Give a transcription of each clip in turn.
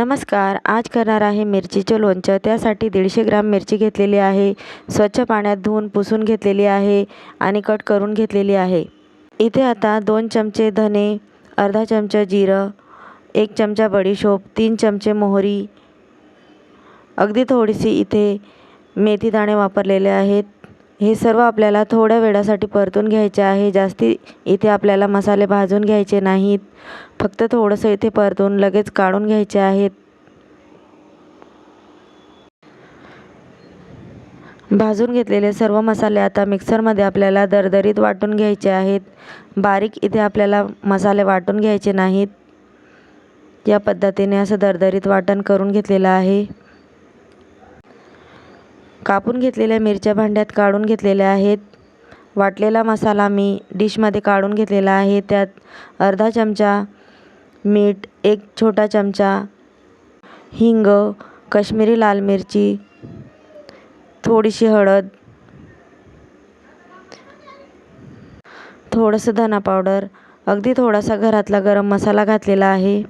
नमस्कार आज करणार आहे मिरचीचे लोणचं. त्यासाठी दीडशे ग्राम मिरची घेतलेली आहे. स्वच्छ पाण्यात धुवून पुसून घेतलेली आहे आणि कट करून घेतलेली आहे. इथे आता दोन चमचे धने अर्धा चमचा जिरं एक चमचा बडीशोप तीन चमचे मोहरी. अगदी थोडीशी इथे मेथीदाणे वापरलेले आहेत. हे सर्व आपल्याला थोड्या वेळासाठी परतून घ्यायचे आहे. जास्ती इथे आपल्याला मसाले भाजून घ्यायचे नाहीत. फक्त थोडंसं इथे परतून लगेच काढून घ्यायचे आहेत. भाजून घेतलेले सर्व मसाले आता मिक्सरमध्ये आपल्याला दरदरीत वाटून घ्यायचे आहेत. बारीक इथे आपल्याला मसाले वाटून घ्यायचे नाहीत. या पद्धतीने असं दरदरीत वाटण करून घेतलेलं आहे. कापून घेतलेल्या मिरच्या भांड्यात काढून घेतलेल्या आहेत. वाटलेला मसाला मी डिशमध्ये काढून घेतलेला आहे. त्यात अर्धा चमचा मीठ एक छोटा चमचा हिंग कश्मीरी लाल मिरची थोडीशी हळद थोडंसं धना पावडर अगदी थोडासा घरातला गरम मसाला घातलेला आहे.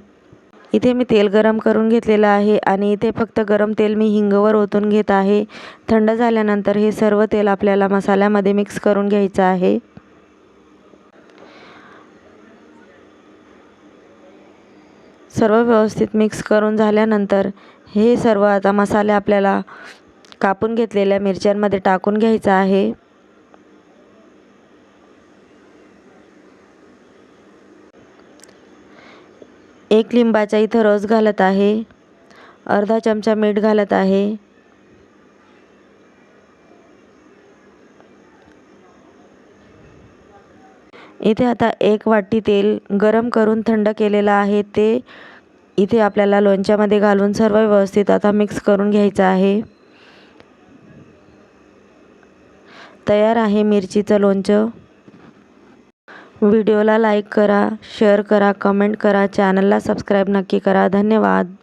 इथे मी तेल गरम करून घेतलेलं आहे आणि इथे फक्त गरम तेल मी हिंगवर ओतून घेत आहे. थंड झाल्यानंतर हे सर्व तेल आपल्याला मसाल्यामध्ये मिक्स करून घ्यायचं आहे. सर्व व्यवस्थित मिक्स करून झाल्यानंतर हे सर्व आता मसाले आपल्याला कापून घेतलेल्या मिरच्यांमध्ये टाकून घ्यायचं आहे. एक लिंबाचा इथं रस घालत आहे. अर्धा चमचा मीठ घालत आहे. इथे आता एक वाटी तेल गरम करून थंड केलेलं आहे. ते इथे आपल्याला लोणच्यामध्ये घालून सर्व व्यवस्थित आता मिक्स करून घ्यायचं आहे. तयार आहे मिरचीचं लोणचं. व्हिडिओला लाईक करा शेअर करा कमेंट करा चॅनलला सबस्क्राईब नक्की करा. धन्यवाद.